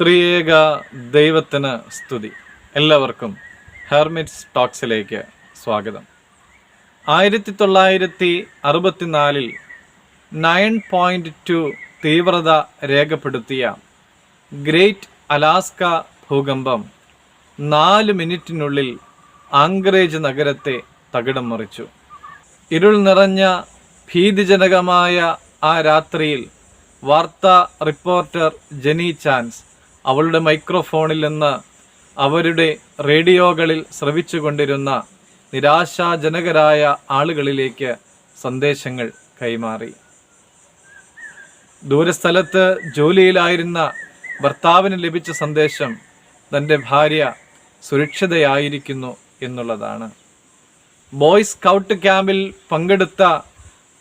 ത്രിയേക ദൈവത്തിന് സ്തുതി. എല്ലാവർക്കും ഹെർമിറ്റ്സ് ടോക്സിലേക്ക് സ്വാഗതം. ആയിരത്തി തൊള്ളായിരത്തി അറുപത്തിനാലിൽ നയൻ പോയിന്റ് ടു തീവ്രത രേഖപ്പെടുത്തിയ ഗ്രേറ്റ് അലാസ്ക ഭൂകമ്പം നാല് മിനിറ്റിനുള്ളിൽ ആംഗ്രേജ് നഗരത്തെ തകിടം മറിച്ചു. ഇരുൾ നിറഞ്ഞ ഭീതിജനകമായ ആ രാത്രിയിൽ വാർത്താ റിപ്പോർട്ടർ ജെനി ചാൻസ് അവളുടെ മൈക്രോഫോണിൽ നിന്ന് അവരുടെ റേഡിയോകളിൽ ശ്രവിച്ചുകൊണ്ടിരുന്ന നിരാശാജനകരായ ആളുകളിലേക്ക് സന്ദേശങ്ങൾ കൈമാറി. ദൂരസ്ഥലത്ത് ജോലിയിലായിരുന്ന ഭർത്താവിന് ലഭിച്ച സന്ദേശം തന്റെ ഭാര്യ സുരക്ഷിതയായിരിക്കുന്നു എന്നുള്ളതാണ്. ബോയ് സ്കൗട്ട് ക്യാമ്പിൽ പങ്കെടുത്ത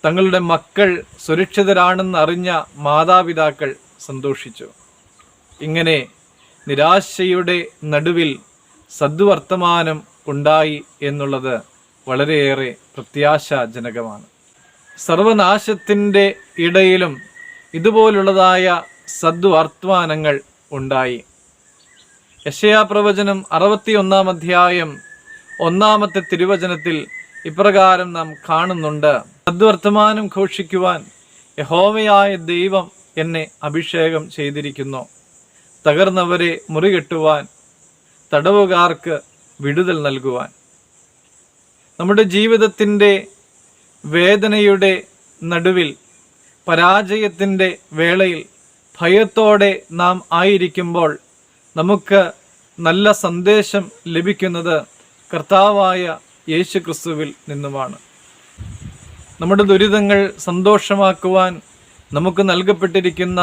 തങ്ങളുടെ മക്കൾ സുരക്ഷിതരാണെന്ന് അറിഞ്ഞ മാതാപിതാക്കൾ സന്തോഷിച്ചു. ഇങ്ങനെ നിരാശയുടെ നടുവിൽ സദ്വർത്തമാനം ഉണ്ടായി എന്നുള്ളത് വളരെയേറെ പ്രത്യാശാജനകമാണ്. സർവനാശത്തിന്റെ ഇടയിലും ഇതുപോലുള്ളതായ സദ്വർത്തമാനങ്ങൾ ഉണ്ടായി. യശയാപ്രവചനം അറുപത്തിയൊന്നാം അധ്യായം ഒന്നാമത്തെ തിരുവചനത്തിൽ ഇപ്രകാരം നാം കാണുന്നുണ്ട്. സദ്വർത്തമാനം ഘോഷിക്കുവാൻ യഹോമയായ ദൈവം എന്നെ അഭിഷേകം ചെയ്തിരിക്കുന്നു. തകർന്നവരെ മുറികെട്ടുവാൻ തടവുകാർക്ക് വിടുതൽ നൽകുവാൻ. നമ്മുടെ ജീവിതത്തിന്റെ വേദനയുടെ നടുവിൽ പരാജയത്തിന്റെ വേളയിൽ ഭയത്തോടെ നാം ആയിരിക്കുമ്പോൾ നമുക്ക് നല്ല സന്ദേശം ലഭിക്കുന്നത് കർത്താവായ യേശു ക്രിസ്തുവിൽ നിന്നുമാണ്. നമ്മുടെ ദുരിതങ്ങൾ സന്തോഷമാക്കുവാൻ നമുക്ക് നൽകപ്പെട്ടിരിക്കുന്ന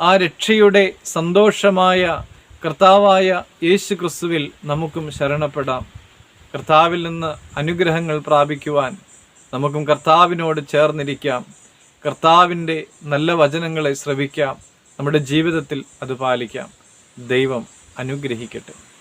ആ രക്ഷയുടെ സന്തോഷമായ കർത്താവായ യേശു ക്രിസ്തുവിൽ നമുക്കും ശരണപ്പെടാം. കർത്താവിൽ നിന്ന് അനുഗ്രഹങ്ങൾ പ്രാപിക്കുവാൻ നമുക്കും കർത്താവിനോട് ചേർന്നിരിക്കാം. കർത്താവിന്റെ നല്ല വചനങ്ങളെ ശ്രവിക്കാം. നമ്മുടെ ജീവിതത്തിൽ അത് പാലിക്കാം. ദൈവം അനുഗ്രഹിക്കട്ടെ.